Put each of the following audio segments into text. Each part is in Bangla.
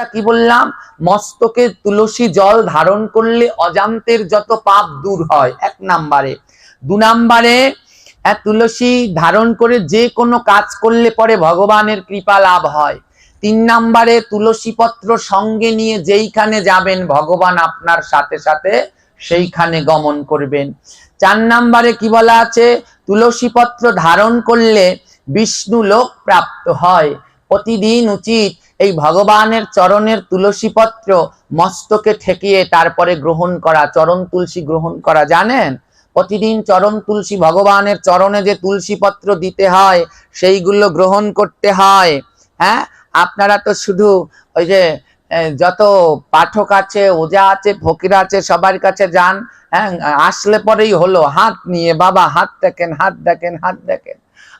একটা কি বললাম? মস্তকে তুলসী জল ধারণ করলে অজান্তের যত পাপ দূর হয় এক নাম্বারে। দু নাম্বারে আহ, তুলসী ধারণ করে যে কোনো কাজ করলে পরে ভগবানের কৃপা লাভ হয়। তিন নাম্বারে তুলসী পত্র সঙ্গে নিয়ে যেইখানে যাবেন ভগবান আপনার সাথে সাথে সেইখানে গমন করবেন। চার নাম্বারে কি বলা আছে? তুলসী পত্র ধারণ করলে বিষ্ণু লোক প্রাপ্ত হয়। প্রতিদিন উচিত এই ভগবানের চরণের তুলসী পত্র মস্তকে ঠেকিয়ে তারপরে গ্রহণ করা, চরণ তুলসী গ্রহণ করা, জানেন? প্রতিদিন চরণ তুলসী ভগবানের চরণে যে তুলসী পত্র দিতে হয়, সেইগুলো গ্রহণ করতে হয়। হ্যাঁ? আপনারা তো শুধু ওই যে যত পাঠক আছে, ওজা আছে, ফকির আছে, সবার কাছে যান হ্যাঁ? আসলে পরেই হলো, হাত নিয়ে, বাবা, হাত দেখেন হাত দেখেন হাত দেখেন।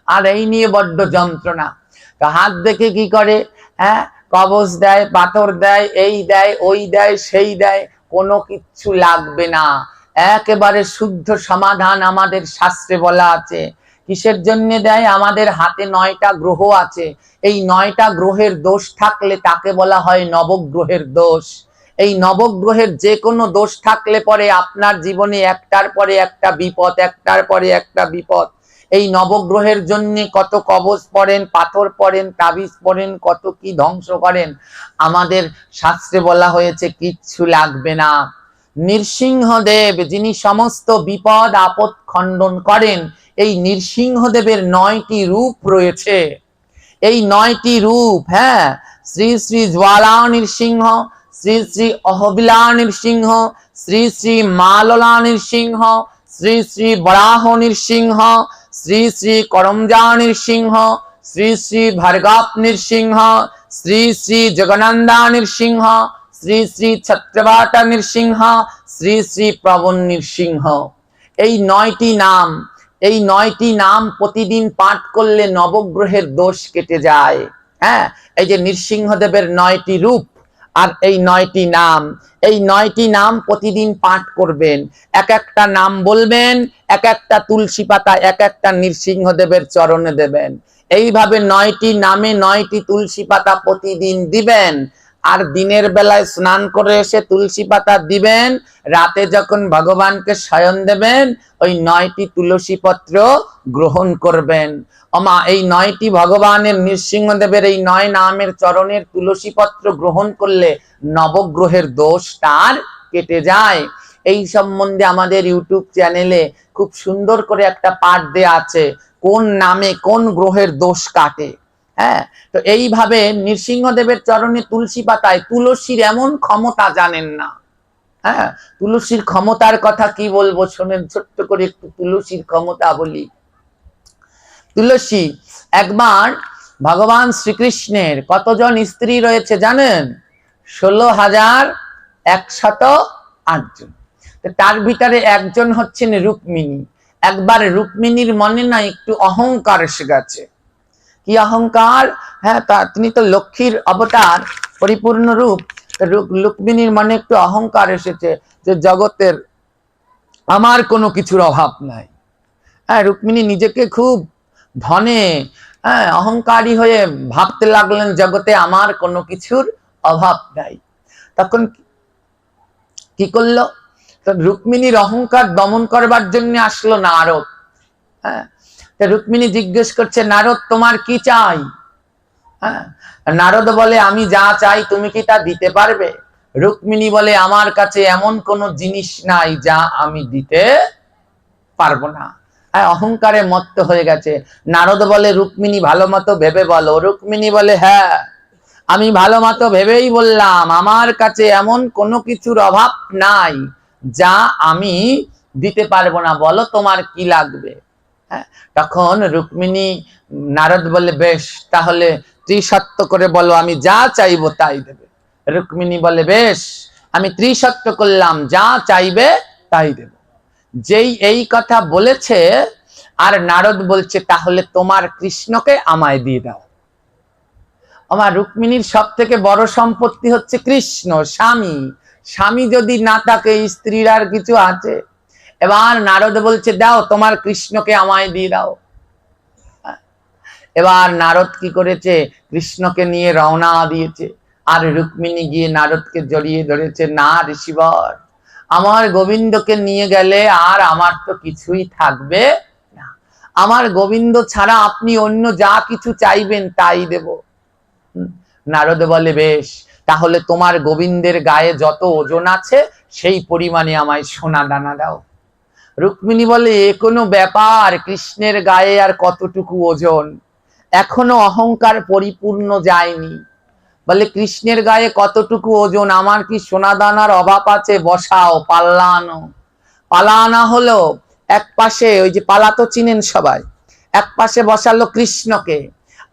আর এই নিয়ে বড্ড যন্ত্রণা। তো হাত দেখে কি করে? হ্যাঁ? কবজ দেয়, পাথর দেয়, এই দেয়, ওই দেয়, সেই দেয়, কোনো কিচ্ছু লাগবে না। একেবারে শুদ্ধ সমাধান আমাদের শাস্ত্রে বলা আছে। কিসের জন্য দেয়? আমাদের হাতে নয়টা গ্রহ আছে। এই নয়টা গ্রহের দোষ থাকলে তাকে বলা হয় নবগ্রহের দোষ। এই নবগ্রহের যে কোনো দোষ থাকলে পরে আপনার জীবনে একটার পরে একটা বিপদ, একটার পরে একটা বিপদ। এই নবগ্রহের জন্য কত কবচ পড়েন, পাথর পড়েন, তাবিজ পড়েন, কত কি ধ্বংস করেন? আমাদের শাস্ত্রে বলা হয়েছে, কিচ্ছু লাগবে না। নৃসিংহদেব যিনি সমস্ত বিপদ, আপদ খণ্ডন করেন, এই নৃসিংহদেবের নয়টি রূপ রয়েছে। এই নয়টি রূপ হ্যাঁ শ্রী শ্রী জ্বালা নৃসিংহ, শ্রী শ্রী অহবিলা নৃসিংহ, শ্রী শ্রী মাললা নৃসিংহ, শ্রী শ্রী বরাহ নৃসিংহ শ্রী শ্রী করমজা নৃসিংহ শ্রী শ্রী ভার্গাপ নৃসিংহ শ্রী শ্রী জগনন্দা নৃসিংহ শ্রী শ্রী ছত্রবাট নৃসিংহ শ্রী শ্রী প্রবণ নৃসিংহ এই নয়টি নাম, এই নয়টি নাম প্রতিদিন পাঠ করলে নবগ্রহের দোষ কেটে যায়। হ্যাঁ এই যে নৃসিংহদেবের নয়টি রূপ আর এই নয়টি নাম, এই নয়টি নাম প্রতিদিন পাঠ করবেন। এক একটা নাম বলবেন, এক একটা তুলসী পাতা, এক একটা নৃসিংহদেবের চরণে দেবেন। এইভাবে নয়টি নামে নয়টি তুলসী পাতা প্রতিদিন দিবেন। আর দিনের বেলায় স্নান করে এসে তুলসী পাতা দিবেন, রাতে যখন ভগবানকে শয়ন দেবেন, ওই নয়টি তুলসী পত্র গ্রহণ করবেন। অমা এই নয়টি ভগবানের নৃসিংহদেবের এই নয় নামের চরণের তুলসী পত্র গ্রহণ করলে নবগ্রহের দোষ তার কেটে যায়। এই সম্বন্ধে আমাদের ইউটিউব চ্যানেলে খুব সুন্দর করে একটা পাঠ দেয়া আছে, কোন নামে কোন গ্রহের দোষ কাটে। হ্যাঁ? তো এইভাবে নৃসিংহদেবের চরণে তুলসী পাতায় তুলসীর এমন ক্ষমতা জানেন না। হ্যাঁ? তুলসীর ক্ষমতার কথা কি বলব? শোনেন, ছোট্ট করে একটু তুলসীর ক্ষমতা বলি। তুলসী, একবার ভগবান শ্রীকৃষ্ণের কতজন স্ত্রী রয়েছে জানেন? ষোলো হাজার একশত আটজন তার ভিতরে একজন হচ্ছেন রুক্মিণী। একবার রুক্মিণীর মনে না একটু অহংকার এসে গেছে। কি অহংকার হ্যাঁ তিনি তো লক্ষ্মীর অবতার পরিপূর্ণ রূপ রুক্মিণীর মনে একটু অহংকার এসেছে যে জগতের আমার কোনো কিছুর অভাব নাই। হ্যাঁ রুক্মিণী নিজেকে খুব ধনে হ্যাঁ অহংকারী হয়ে ভাবতে লাগলেন জগতে আমার কোনো কিছুর অভাব নাই। তখন কি করল? রুক্মিণীর অহংকার দমন করবার জন্য আসলো না নারদ। হ্যাঁ রুক্মিণী জিজ্ঞেস করছে, নারদ, তোমার কি চাই? হ্যাঁ? নারদ বলে, আমি যা চাই, তুমি কি তা দিতে পারবে? রুক্মিণী বলে, আমার কাছে এমন কোনো জিনিস নাই যা আমি দিতে পারব না। হ্যাঁ অহংকারে মত্ত হয়ে গেছে। নারদ বলে, রুক্মিণী, ভালো মতো ভেবে বলো। রুক্মিণী বলে হ্যাঁ আমি ভালো মতো ভেবেই বললাম, আমার কাছে এমন কোনো কিছুর অভাব নাই যা আমি দিতে পারব না। বলো তোমার কি লাগবে? তখন রুক্মিণী, নারদ বলে, বেশ, তাহলে ত্রিসত্য করে বলো, আমি যা চাইব তাই দেবে। রুক্মিণী বলে, বেশ, আমি ত্রিসত্য করলাম, যা চাইবে তাই দেব। যেই এই কথা বলেছে, আর নারদ বলছে, তাহলে তোমার কৃষ্ণকে আমায় দিয়ে দাও। আমার রুক্মিণীর সব থেকে বড় সম্পত্তি হচ্ছে কৃষ্ণ, স্বামী। স্বামী যদি না থাকে, স্ত্রীর আর কিছু আছে? এবার নারদ বলছে, দাও, তোমার কৃষ্ণকে আমায় দিয়ে দাও। এবার নারদ কি করেছে? কৃষ্ণকে নিয়ে রওনা দিয়েছে। আর রুক্মিণী গিয়ে নারদকে জড়িয়ে ধরেছে, না ঋষিবর, আমার গোবিন্দকে নিয়ে গেলে আর আমার তো কিছুই থাকবে না। আমার গোবিন্দ ছাড়া আপনি অন্য যা কিছু চাইবেন তাই দেব। নারদ বলে, বেশ, তাহলে তোমার গোবিন্দের গায়ে যত ওজন আছে, সেই পরিমাণে আমায় সোনা দানা দাও। রুক্মিণী বলে, এ কোনো ব্যাপার, কৃষ্ণের গায়ে আর কতটুকু ওজন? এখনও অহংকার পরিপূর্ণ যায়নি। বলে, কৃষ্ণের গায়ে কতটুকু ওজন? আমার কি সোনা দানার অভাব আছে? বসাও পাল্লা আনো পালা আনা হলো এক পাশে, ওই যে পালা তো চিনেন সবাই, এক পাশে বসালো কৃষ্ণকে,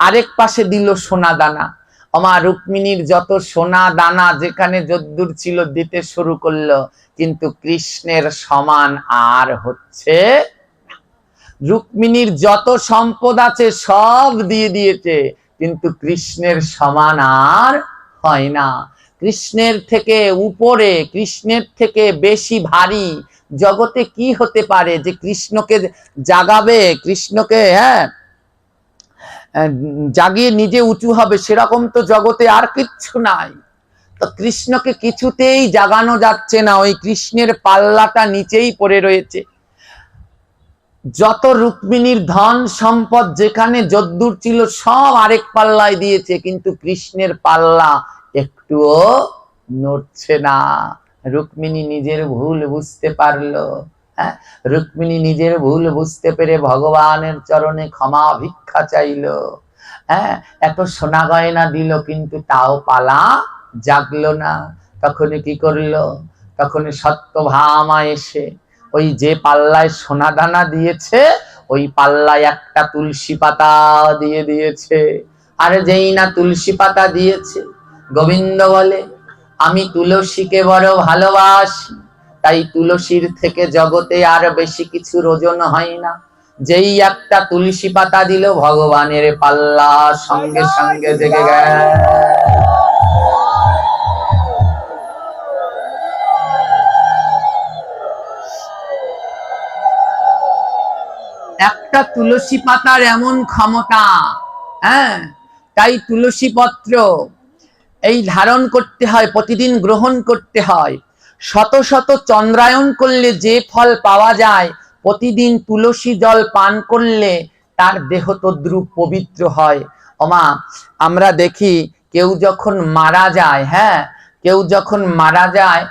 আরেক পাশে দিল সোনা দানা আমার রুক্মিণীর যত সোনা দানা যেখানে যদ্দূর ছিল দিতে শুরু করল, কিন্তু কৃষ্ণের সমান আর হচ্ছে রুক্মিণীর যত সম্পদ আছে সব দিয়ে দিয়েছে, কিন্তু কৃষ্ণের সমান আর হয় না। কৃষ্ণের থেকে উপরে, কৃষ্ণের থেকে বেশি ভারী। জগতে কি হতে পারে যে কৃষ্ণকে জাগাবে? কৃষ্ণকে হ্যাঁ জাগিয়ে নিজে উঁচু হবে, সেরকম তো জগতে আর কিচ্ছু নাই। তো কৃষ্ণকে কিছুতেই জাগানো যাচ্ছে না, ওই কৃষ্ণের পাল্লাটা নিচেই পড়ে রয়েছে। যত রুক্মিণীর ধন সম্পদ যেখানে যদ্দূর ছিল, সব আরেক পাল্লায় দিয়েছে, কিন্তু কৃষ্ণের পাল্লা একটুও নড়ছে না। রুক্মিণী নিজের ভুল বুঝতে পারল। হ্যাঁ? রুক্মিণী নিজের ভুল বুঝতে পেরে ভগবানের চরণে ক্ষমা ভিক্ষা চাইলো। হ্যাঁ? এত সোনা গয়না দিল, কিন্তু তাও পালা জাগলো না। তখন কি করল? তখন সত্যভামা এসে ওই যে পাল্লায় সোনা দানা দিয়েছে, ওই পাল্লায় একটা তুলসী পাতা দিয়ে দিয়েছে। আরে যেই না তুলসী পাতা দিয়েছে, গোবিন্দ বলে, আমি তুলসীকে বড় ভালোবাসি। তাই তুলসীর থেকে জগতে আর বেশি কিছু ওজন হয় না। যেই একটা তুলসী পাতা দিল ভগবানের পাল্লা সঙ্গে সঙ্গে জেগে গেল। একটা তুলসী পাতার এমন ক্ষমতা হ্যাঁ? তাই তুলসী পত্র এই ধারণ করতে হয়, প্রতিদিন গ্রহণ করতে হয়। শত শত চন্দ্রায়ন করলে যে ফল পাওয়া যায়, প্রতিদিন তুলসী জল পান করলে তার দেহ তদ্রুপ পবিত্র হয়। ওমা, আমরা দেখি কেউ যখন মারা যায় হ্যাঁ কেউ যখন মারা যায়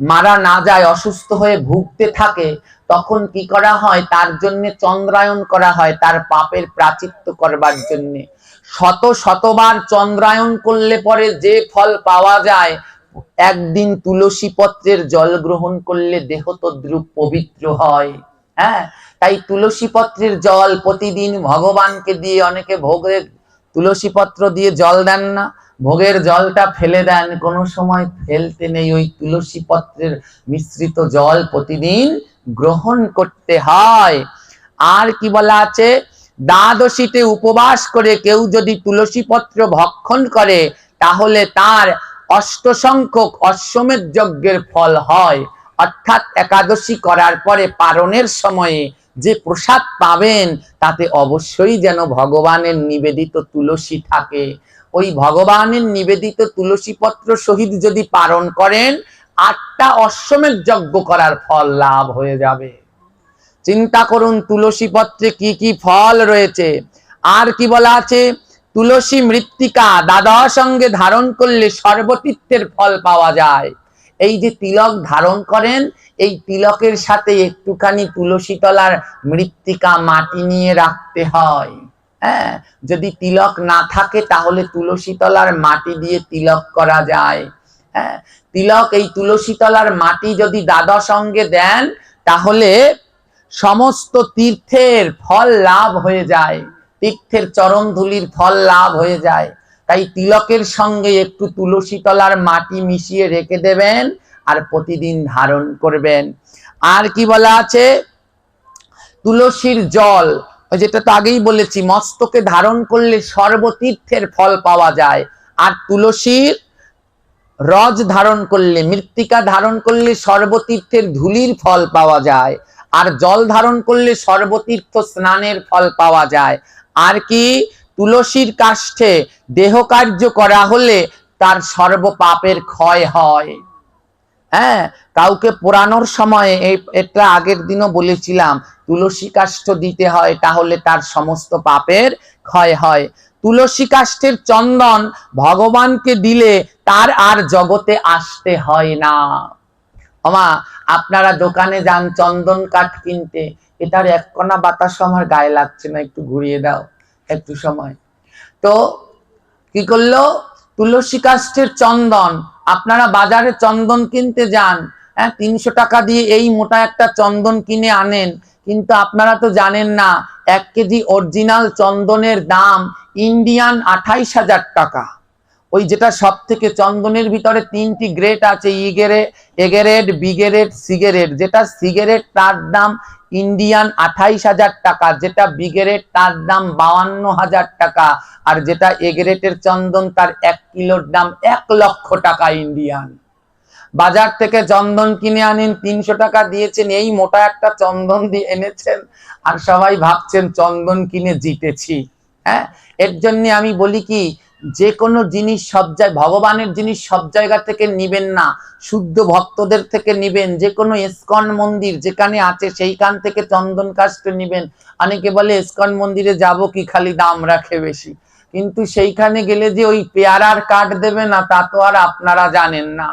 মারা না যায়, অসুস্থ হয়ে ভুগতে থাকে, তখন কি করা হয়? তার জন্য চন্দ্রায়ন করা হয়, তার পাপের প্রাচিত্য করবার জন্য। শত শতবার চন্দ্রায়ন করলে পরে যে ফল পাওয়া যায় একদিন তুলসী পত্রের জল গ্রহণ করলে দেহ তদ্রুপ পবিত্র হয়। হ্যাঁ? তাই তুলসী পত্রের জল প্রতিদিন ভগবানকে দিয়ে অনেকে ভোগের তুলসী পত্র দিয়ে জল দেন না। ভোগের জলটা ফেলে দেন। কোনো সময় ফেলতে নেই ওই তুলসী পত্রের মিশ্রিত জল প্রতিদিন গ্রহণ করতে হয়। আর কি বলা আছে? দ্বাদশীতে উপবাস করে কেউ যদি তুলসী পত্র ভক্ষণ করে, তাহলে তার অষ্ট সংখ্যক অশ্বমেধ যজ্ঞের ফল হয়। অর্থাৎ একাদশী করার পরে পারণের সময়ে যে প্রসাদ পাবেন, তাতে অবশ্যই যেন ভগবানের নিবেদিত তুলসী থাকে। ওই ভগবানের নিবেদিত তুলসী পত্র সহিত যদি পালন করেন, আটটা অশ্বমেধ যজ্ঞ করার ফল লাভ হয়ে যাবে। চিন্তা করুন তুলসী পত্রে কি কি ফল রয়েছে? আর কি বলা আছে? তুলসী মৃত্তিকা দাদা সঙ্গে ধারণ করলে সর্বতীর্থের ফল পাওয়া যায়। এই যে তিলক ধারণ করেন, এই তিলকের সাথে একটুখানি তুলসী তলার মৃত্তিকা মাটি নিয়ে রাখতে হয়। হ্যাঁ যদি তিলক না থাকে তাহলে তুলসী তলার মাটি দিয়ে তিলক করা যায়। হ্যাঁ তিলক এই তুলসী তলার মাটি যদি দাদা সঙ্গে দেন, তাহলে সমস্ত তীর্থের ফল লাভ হয়ে যায়। তীর্থের চরণ ধুলির ফল লাভ হয়ে যায়। তাই তিলকের সঙ্গে একটু তুলসী তলার মাটি মিশিয়ে রেখে দেবেন আর প্রতিদিন ধারণ করবেন। আর কি বলা আছে? তুলসীর জল যেটা তো আগেই বলেছি, মস্তকে ধারণ করলে সর্বতীর্থের ফল পাওয়া যায়। আর তুলসীর রজ ধারণ করলে, মৃত্তিকা ধারণ করলে সর্বতীর্থের ধুলির ফল পাওয়া যায়। আর জল ধারণ করলে সর্বতীর্থ স্নানের ফল পাওয়া যায়। আর কি তুলসীর কাষ্ঠে দেহ কার্য করা হলে তার সর্ব পাপের ক্ষয় হয়। হ্যাঁ কাউকে পোড়ানোর সময় এই, এটা আগের দিনও বলেছিলাম, তুলসী কাষ্ঠ দিতে হয় তাহলে তার সমস্ত পাপের ক্ষয় হয়। তুলসী কাষ্ঠের চন্দন ভগবানকে দিলে তার আর জগতে আসতে হয় না। ওমা, আপনারা দোকানে যান চন্দন কাঠ কিনতে এটার এক কণা বাতাস আমার গায়ে লাগছে না, একটু ঘুরিয়ে দাও, একটু সময়। তো কি করল? তুলসী কাষ্ঠের চন্দন, আপনারা বাজারে চন্দন কিনতে যান। হ্যাঁ তিনশো টাকা দিয়ে এই মোটা একটা চন্দন কিনে আনেন। কিন্তু আপনারা তো জানেন না, এক কেজি অরিজিনাল চন্দনের দাম ইন্ডিয়ান আঠাইশ হাজার টাকা। ওই যেটা সব থেকে চন্দনের ভিতরে তিনটি গ্রেড আছে ইগেরে এগেরেট বিগেরেট সিগারেট যেটা সিগারেট তার দাম ইন্ডিয়ান আঠাইশ হাজার টাকা, যেটা বিগেরেট তার দাম বাউান্ন হাজার টাকা, আর যেটা এগেরেটের চন্দন তার এক কিলোর দাম এক লক্ষ টাকা ইন্ডিয়ান বাজার থেকে চন্দন কিনে আনেন, তিনশো টাকা দিয়েছেন, এই মোটা একটা চন্দন দিয়ে এনেছেন, আর সবাই ভাবছেন চন্দন কিনে জিতেছি। হ্যাঁ? এর জন্য আমি বলি কি যে কোনো জিনিস সব জায়গায় ভগবানের জিনিস সব জায়গা থেকে নিবেন না, শুদ্ধ ভক্তদের থেকে নিবেন যে কোনো ইস্কন মন্দির যেখানে আছে সেইখান থেকে চন্দন কাষ্ট নিবেন। অনেকে বলে, ইস্কন মন্দিরে যাব কি খালি দাম রাখে বেশি? কিন্তু সেইখানে গেলে যে ওই পেয়ারার কাঠ দেবে না, তা তো আর আপনারা জানেন না।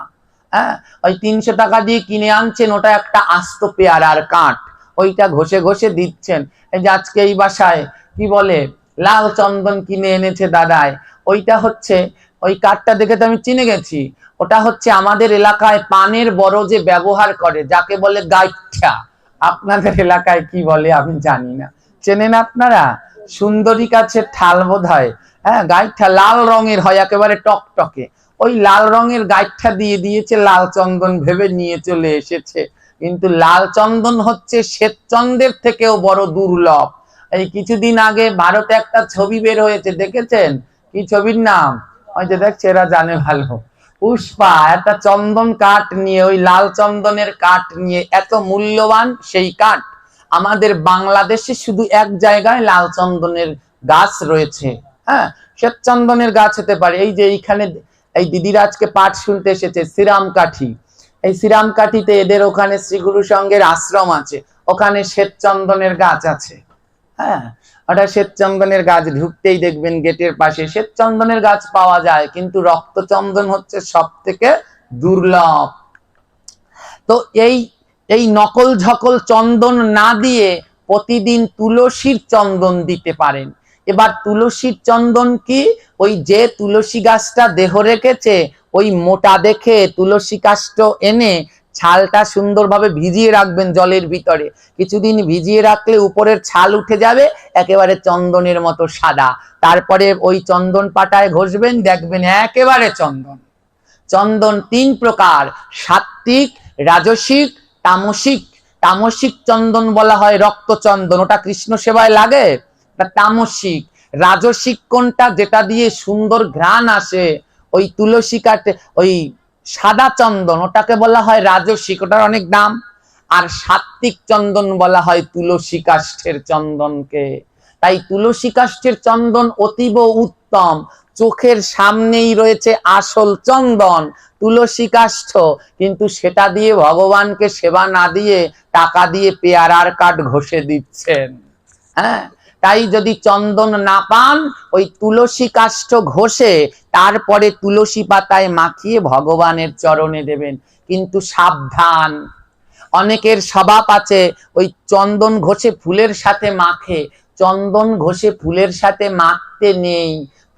হ্যাঁ? ওই তিনশো টাকা দিয়ে কিনে আনছেন, ওটা একটা আস্ত পেয়ারার কাঠ। ওইটা ঘষে ঘষে দিচ্ছেন। এই যে আজকে এই বাসায়, কি বলে, লাল চন্দন কিনে এনেছে দাদায়। ওইটা হচ্ছে, ওই কাঠটা দেখে তো আমি চিনে গেছি। ওটা হচ্ছে আমাদের এলাকায় পানের বড় যে ব্যবহার করে, যাকে বলে গাইঠা। আপনাদের এলাকায় কি বলে আমি জানি না। চেনেন আপনারা? সুন্দরী কাছে ঠাল বোধ হয় হ্যাঁ গাইঠা লাল রঙের হয়, একেবারে টকটকে। ওই লাল রঙের গাইঠা দিয়ে দিয়েছে, লাল চন্দন ভেবে নিয়ে চলে এসেছে। কিন্তু লাল চন্দন হচ্ছে শ্বেত চন্দ্রের থেকেও বড় দুর্লভ। এই কিছুদিন আগে ভারতে একটা ছবি বের হয়েছে, দেখেছেন? কি ছবির নাম? ওই যে দেখছে, এরা জানে ভালো। পুষ্পা, একটা চন্দন কাঠ নিয়ে, ওই লাল চন্দনের কাঠ নিয়ে এত মূল্যবান সেই কাঠ। আমাদের বাংলাদেশে শুধু এক জায়গায় লাল চন্দনের গাছ রয়েছে। হ্যাঁ শ্বেত চন্দনের গাছ হতে পারে। এই যে এইখানে, এই দিদিরা আজকে পাঠ শুনতে এসেছে, শ্রীরাম কাঠি। এই শ্রীরাম কাঠিতে এদের ওখানে শ্রীগুরু সঙ্গের আশ্রম আছে। ওখানে শ্বেত চন্দনের গাছ আছে। হ্যাঁ ওটা শ্বেত চন্দনের গাছ ঢুকতেই দেখবেন গেটের পাশে শ্বেত চন্দনের গাছ পাওয়া যায়, কিন্তু রক্ত চন্দন হচ্ছে সব থেকে দুর্লভ। তো এই এই নকল ঝকল চন্দন না দিয়ে প্রতিদিন তুলসীর চন্দন দিতে পারেন। এবার তুলসীর চন্দন কি? ওই যে তুলসী গাছটা দেহ রেখেছে, ওই মোটা দেখে তুলসী কাষ্ঠ এনে ছালটা সুন্দরভাবে ভিজিয়ে রাখবেন জলের ভিতরে। কিছুদিন ভিজিয়ে রাখলে উপরের ছাল উঠে যাবে, একেবারে চন্দনের মতো সাদা। তারপরে ওই চন্দন পাটায় ঘষবেন, দেখবেন একেবারে চন্দন। চন্দন তিন প্রকার সাত্বিক রাজসিক, তামসিক। তামসিক চন্দন বলা হয় রক্ত চন্দন, ওটা কৃষ্ণ সেবায় লাগে? তামসিক? রাজসিক কোনটা? যেটা দিয়ে সুন্দর ঘ্রাণ আসে। ওই তুলসী কাটে ওই সাদা চন্দন, ওটাকে বলা হয় রাজসিক ওটার অনেক দাম। আর সাত্বিক চন্দন বলা হয় তুলসী কাষ্ঠের চন্দনকে। তাই তুলসী কাষ্ঠের চন্দন অতীব উত্তম। চোখের সামনেই রয়েছে আসল চন্দন, তুলসী কাষ্ঠ। কিন্তু সেটা দিয়ে ভগবানকে সেবা না দিয়ে টাকা দিয়ে পেয়ারার কাঠ ঘষে দিচ্ছেন। হ্যাঁ? তাই যদি চন্দন না পান, ওই তুলসী কাষ্ঠ ঘষে তারপরে তুলসী পাতায় মাখিয়ে ভগবানের চরণে দেবেন। কিন্তু সাবধান। অনেকের স্বভাব আছে, ওই চন্দন ঘষে ফুলের সাথে মাখে। চন্দন ঘষে ফুলের সাথে মাখতে নেই।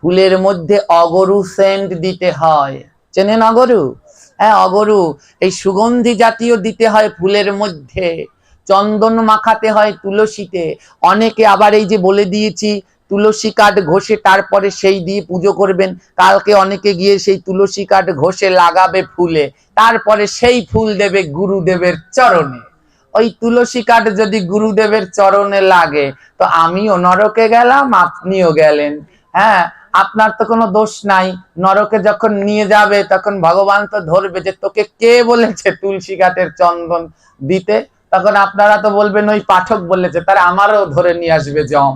ফুলের মধ্যে অগরু সেন্ট দিতে হয়। চেনেন অগরু? হ্যাঁ অগরু। এই সুগন্ধি জাতীয় দিতে হয় ফুলের মধ্যে। চন্দন মাখাতে হয় তুলসীতে। অনেকে আবার এই যে বলে দিয়েছি, তুলসী কাঠ ঘষে তারপরে সেই দিয়ে পুজো করবেন। কালকে অনেকে গিয়ে সেই তুলসী কাঠ ঘষে লাগাবে ফুলে। তারপরে সেই ফুল দেবে গুরুদেবের চরণে। ওই তুলসী কাঠ যদি গুরুদেবের চরণে লাগে, তো আমিও নরকে গেলাম, আপনিও গেলেন। হ্যাঁ আপনার তো কোনো দোষ নাই। নরকে যখন নিয়ে যাবে, তখন ভগবান তো ধরবে যে তোকে কে বলেছে তুলসী কাঠের চন্দন দিতে? তখন আপনারা তো বলবেন, ওই পাঠক বলেছে। তারা আমারও ধরে নিয়ে আসবে জম।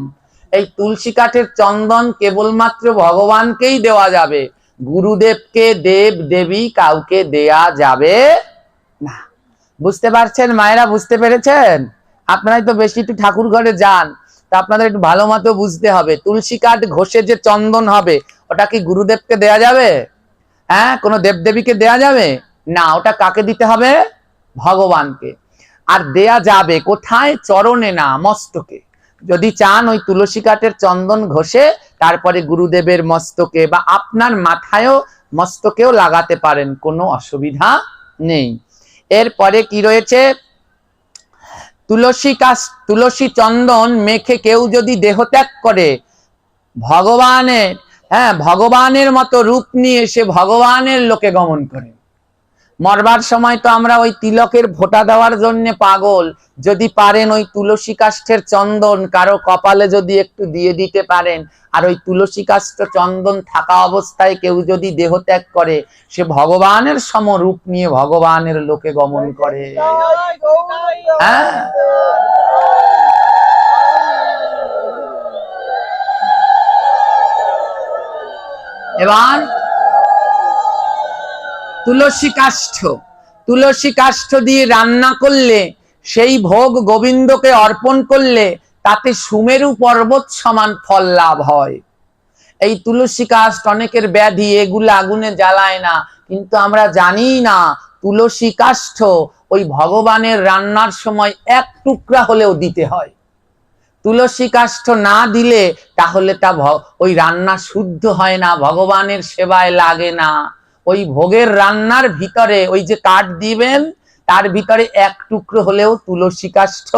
এই তুলসী কাঠের চন্দন কেবলমাত্র ভগবানকেই দেওয়া যাবে। গুরুদেবকে দেব দেবী কাউকে দেয়া যাবে না। বুঝতে পারছেন? মায়েরা বুঝতে পেরেছেন? আপনারাই তো বেশি একটু ঠাকুর ঘরে যান, তা আপনাদের একটু ভালো মতো বুঝতে হবে। তুলসী কাঠ ঘষে যে চন্দন হবে, ওটা কি গুরুদেবকে দেয়া যাবে? হ্যাঁ কোনো দেবদেবীকে দেয়া যাবে? না, ওটা কাকে দিতে হবে? ভগবানকে। আর দেয়া যাবে কোথায়? চরণে না, মস্তকে। যদি চান ওই তুলসী কাঠের চন্দন ঘষে, তারপরে গুরুদেবের মস্তকে বা আপনার মাথায়ও মস্তকেও লাগাতে পারেন, কোনো অসুবিধা নেই। এরপরে কি রয়েছে? তুলসী কাশ তুলসী চন্দন মেখে কেউ যদি দেহত্যাগ করে, ভগবানের হ্যাঁ ভগবানের মতো রূপ নিয়ে সে ভগবানের লোকে গমন করে। মরবার সময় তো আমরা ওই তিলকের ভোটা দেওয়ার জন্য পাগল। যদি পারেন ওই তুলসী কাষ্ঠের চন্দন, কারও কপালে যদি একটু দিয়ে দিতে পারেন। আর ওই তুলসী কাষ্ঠ চন্দন থাকা অবস্থায় কেউ যদি দেহ ত্যাগ করে, সে ভগবানের সম রূপ নিয়ে ভগবানের লোকে গমন করে। হ্যাঁ? এবার তুলসী কাষ্ঠ। তুলসী কাষ্ঠ দিয়ে রান্না করলে, সেই ভোগ গোবিন্দকে অর্পণ করলে, তাতে সুমেরু পর্বত সমান ফল লাভ হয়। এই তুলসী কাষ্ঠ অনেকের ব্যাধি, এগুলো আগুনে জ্বালায় না। কিন্তু আমরা জানি না, তুলসী কাষ্ঠ ওই ভগবানের রান্নার সময় এক টুকরা হলেও দিতে হয়। তুলসী কাষ্ঠ না দিলে তাহলে তা ওই রান্না শুদ্ধ হয় না, ভগবানের সেবায় লাগে না। ওই ভোগের রান্নার ভিতরে ওই যে কাঠ দিবেন, তার ভিতরে এক টুকরো হলেও তুলসী কাষ্ঠ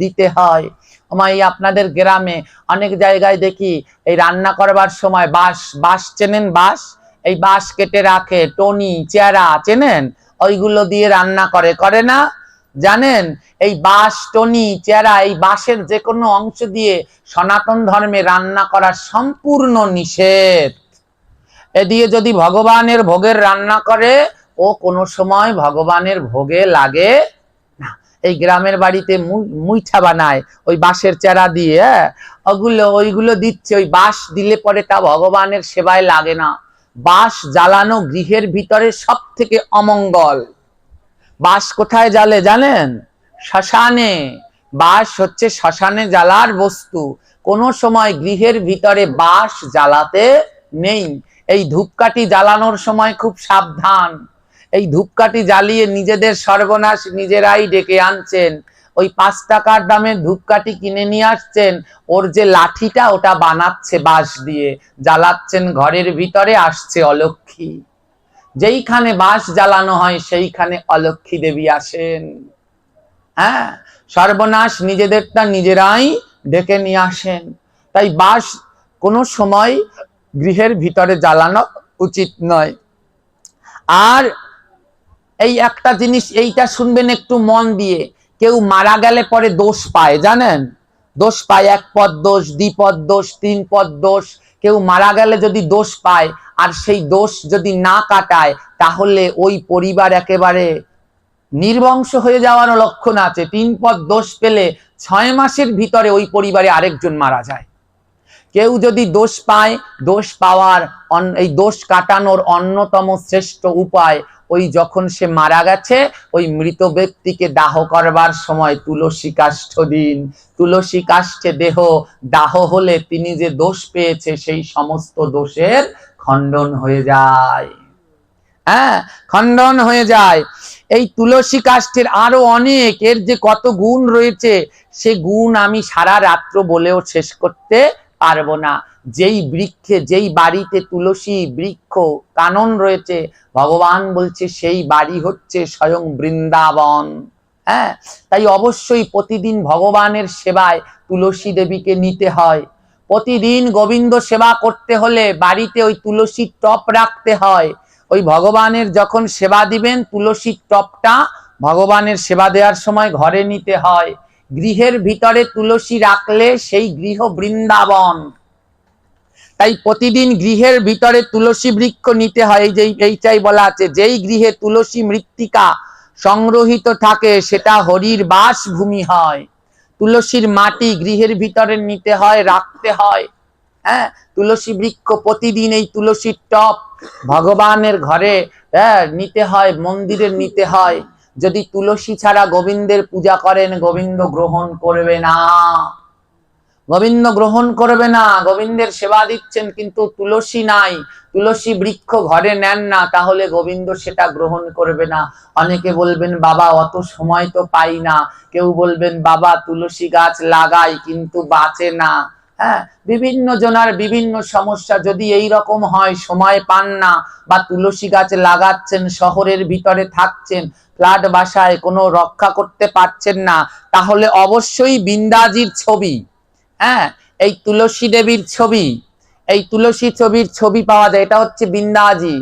দিতে হয়। আমায় আপনাদের গ্রামে অনেক জায়গায় দেখি, এই রান্না করবার সময় বাঁশ বাঁশ চেনেন বাঁশ? এই বাঁশ কেটে রাখে, টনি, চেরা চেনেন? ওইগুলো দিয়ে রান্না করে করে না? জানেন? এই বাঁশ, টনি, চেরা এই বাঁশের যে কোনো অংশ দিয়ে সনাতন ধর্মে রান্না করা সম্পূর্ণ নিষেধ। এ দিয়ে যদি ভগবানের ভোগের রান্না করে ও কোনো সময় ভগবানের ভোগে লাগে না। এই গ্রামের বাড়িতে মুইঠা বানায় ওই বাঁশের চেরা দিয়ে হ্যাঁ, ওগুলো ওইগুলো দিচ্ছে ওই বাঁশ দিলে পরে তা ভগবানের সেবায় লাগে না। বাঁশ জ্বালানো গৃহের ভিতরে সব থেকে অমঙ্গল। বাঁশ কোথায় জ্বালে জানেন? শ্মশানে। বাঁশ হচ্ছে শ্মশানে জ্বালার বস্তু। কোনো সময় গৃহের ভিতরে বাঁশ জ্বালাতে নেই। এই ধূপকাঠি জ্বালানোর সময় খুব সাবধান। এই ধূপকাঠি জ্বালিয়ে নিজেদের সর্বনাশ নিজেরাই ডেকে আনছেন। ওই পাঁচ টাকার দামে ধূপকাঠি কিনে নিয়ে আসছেন। ওর যে লাঠিটা, ওটা বানাচ্ছে বাঁশ দিয়ে। জ্বালাচ্ছেন ঘরের ভিতরে, আসছে অলক্ষী যেইখানে বাঁশ জ্বালানো হয়, সেইখানে অলক্ষী দেবী আসেন। হ্যাঁ সর্বনাশ নিজেদেরটা নিজেরাই ডেকে নিয়ে আসেন। তাই বাঁশ কোনো সময় গৃহের ভিতরে জ্বালানো উচিত নয়। আর এই একটা জিনিস, এইটা শুনবেন একটু মন দিয়ে। কেউ মারা গেলে পরে দোষ পায়, জানেন? দোষ পায় এক পদ দোষ দ্বিপদ দোষ, তিন পদ দোষ। কেউ মারা গেলে যদি দোষ পায়, আর সেই দোষ যদি না কাটায়, তাহলে ওই পরিবার একেবারে নির্বংশ হয়ে যাওয়ার লক্ষণ আছে। তিন পদ দোষ পেলে ছয় মাসের ভিতরে ওই পরিবারে আরেকজন মারা যায়। কেউ যদি দোষ পায়, দোষ পাওয়ার এই দোষ কাটানোর অন্যতম শ্রেষ্ঠ উপায়, ওই যখন সে মারা গেছে, ওই মৃত ব্যক্তিকে দাহ করবার সময় তুলসী কাষ্ঠ দিন। তুলসী কাষ্ঠে দেহ, দাহ হলে তিনি যে দোষ পেয়েছে, সেই সমস্ত দোষের খণ্ডন হয়ে যায়। হ্যাঁ খণ্ডন হয়ে যায়। এই তুলসী কাষ্ঠের আরও অনেক, এর যে কত গুণ রয়েছে, সে গুণ আমি সারা রাত্র বলেও শেষ করতে পারব না। যেই বৃক্ষে, যেই বাড়িতে তুলসী বৃক্ষ, কানন রয়েছে, ভগবান বলছে সেই বাড়ি হচ্ছে স্বয়ং বৃন্দাবন। হ্যাঁ? তাই অবশ্যই প্রতিদিন ভগবানের সেবায় তুলসী দেবীকে নিতে হয়। প্রতিদিন গোবিন্দ সেবা করতে হলে বাড়িতে ওই তুলসীর টপ রাখতে হয়। ওই ভগবানের যখন সেবা দিবেন তুলসীর টপটা ভগবানের সেবা দেওয়ার সময় ঘরে নিতে হয়। গৃহের ভিতরে তুলসী রাখলে সেই গৃহ বৃন্দাবন। তাই প্রতিদিন গৃহের ভিতরে তুলসী বৃক্ষ নিতে হয় এই যে এইটাই বলা আছে, যেই গৃহে তুলসী মৃত্তিকা সংগ্রহিত থাকে, সেটা হরির বাস ভূমি হয়। তুলসীর মাটি গৃহের ভিতরে নিতে হয়, রাখতে হয়। হ্যাঁ তুলসী বৃক্ষ প্রতিদিন এই তুলসীর টপ ভগবানের ঘরে হ্যাঁ নিতে হয়, মন্দিরে নিতে হয়। যদি তুলসী ছাড়া গোবিন্দের পূজা করেন, গোবিন্দ গ্রহণ করবে না। গোবিন্দ গ্রহণ করবে না, গোবিন্দের সেবা দিচ্ছেন কিন্তু তুলসী নাই। তুলসী বৃক্ষ ঘরে নেন না, তাহলে গোবিন্দ সেটা গ্রহণ করবে না। অনেকে বলবেন, বাবা, অত সময় তো পাই না। কেউ বলবেন, বাবা, তুলসী গাছ লাগাই কিন্তু বাঁচে না। হ্যাঁ বিভিন্ন জনার বিভিন্ন সমস্যা যদি এই রকম হয়, সময় পান না বা তুলসী গাছ লাগাচ্ছেন, শহরের ভিতরে থাকছেন ফ্ল্যাট বাসায় কোনো রক্ষা করতে পারছেন না, তাহলে অবশ্যই বিন্দাজির ছবি। হ্যাঁ এই তুলসী দেবীর ছবি, এই তুলসী ছবির ছবি পাওয়া যায়, এটা হচ্ছে বিন্দাজি।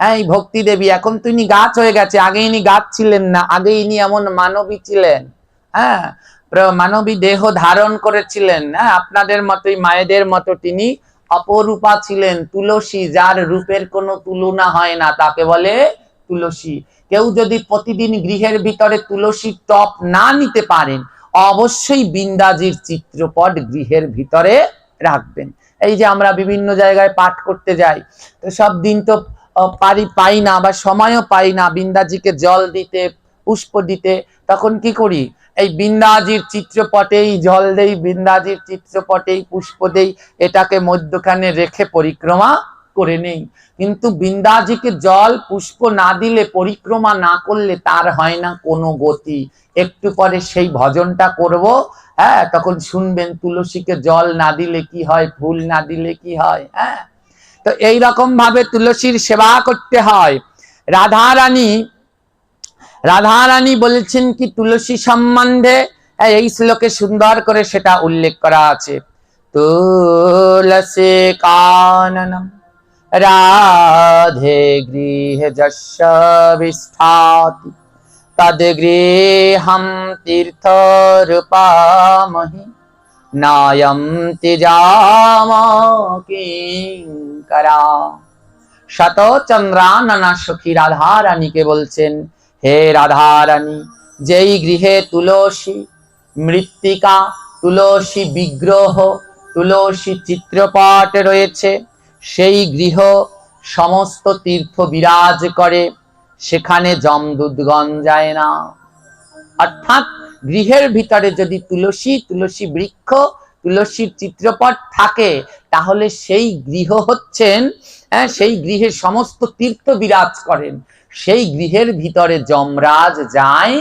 হ্যাঁ এই ভক্তি দেবী, এখন তো ইনি গাছ হয়ে গেছে, আগে ইনি গাছ ছিলেন না, আগে ইনি এমন মানবী ছিলেন। হ্যাঁ মানবী দেহ ধারণ করেছিলেন হ্যাঁ আপনাদের মতোই, মায়েদের মতো তিনি অপরূপা ছিলেন, তুলসী, যার রূপের কোনো তুলনা হয় না, তাকে বলে তুলসী। কেউ যদি প্রতিদিন গৃহের ভিতরে তুলসী টপ না নিতে পারেন, অবশ্যই বিন্দাজির চিত্রপট গৃহের ভিতরে রাখবেন। এই যে আমরা বিভিন্ন জায়গায় পাঠ করতে যাই, তো সব দিন তো পারি, পাই না বা সময়ও পাই না বিন্দাজিকে জল দিতে, পুষ্প দিতে, তখন কি করি? এই বিন্দাজির চিত্রপটেই জল দেই, বিন্দাজির চিত্রপটেই পুষ্প দেই, এটাকে মধ্যখানে রেখে পরিক্রমা করে নেই। কিন্তু বিন্দাজিকে জল পুষ্প না দিলে পরিক্রমা না করলে তার হয় না কোনো গতি। একটু পরে সেই ভজনটা করব হ্যাঁ? তখন শুনবেন তুলসীকে জল না দিলে কি হয় ফুল না দিলে কি হয় হ্যাঁ? তো এই রকম ভাবে তুলসীর সেবা করতে হয়। রাধা রানী রাধা রানী বলেছেন কি তুলসী সম্বন্ধে হ্যাঁ, এই শ্লোকে সুন্দর করে সেটা উল্লেখ করা আছে। তুলসী কাননম। রাধে গৃহে যশ বিষ্ঠাতি। তদ গৃহম তীর্থরূপামহি। নায়ম তিজাম কিঙ্করা। শত চন্দ্রাননা সখী রাধা রানীকে বলছেন, হে রাধা রানী যেই গৃহে তুলসী মৃত্তিকা, তুলসী বিগ্রহ, তুলসী চিত্রপট রয়েছে সেই গৃহ সমস্ত তীর্থ বিরাজ করে সেখানে জমদূতগণ যায় না। অর্থাৎ গৃহের ভিতরে যদি তুলসী তুলসী বৃক্ষ তুলসীর চিত্রপট থাকে তাহলে সেই গৃহ হচ্ছেন হ্যাঁ, সেই গৃহে সমস্ত তীর্থ বিরাজ করেন। সেই গৃহের ভিতরে যমরাজ যায়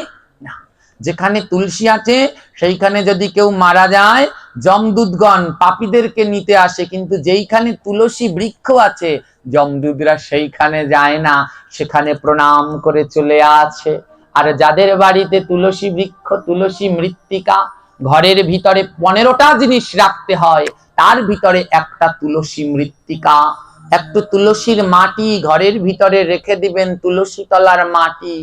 যেখানে তুলসী আছে, সেইখানে যদি কেউ মারা যায়, যমদূতগণ পাপীদেরকে নিতে আসে, কিন্তু যেইখানে তুলসী বৃক্ষ আছে, যমদূতরা সেইখানে যায় না, সেখানে প্রণাম করে চলে আছে আর যাদের বাড়িতে তুলসী বৃক্ষ, তুলসী মৃত্তিকা, ঘরের ভিতরে পনেরোটা জিনিস রাখতে হয়, তার ভিতরে একটা তুলসী মৃত্তিকা। একটু তুলসীর মাটি ঘরের ভিতরে রেখে দিবেন, তুলসী তলার মাটি।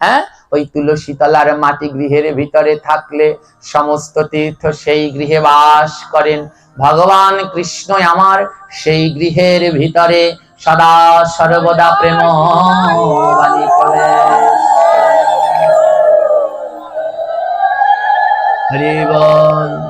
হ্যাঁ? ওই তুলসীতলার মাটি গৃহের ভিতরে থাকলে সমস্ত তীর্থ সেই গৃহে বাস করেন। ভগবান কৃষ্ণ আমার সেই গৃহের ভিতরে সদা সর্বদা প্রেম হরি বল।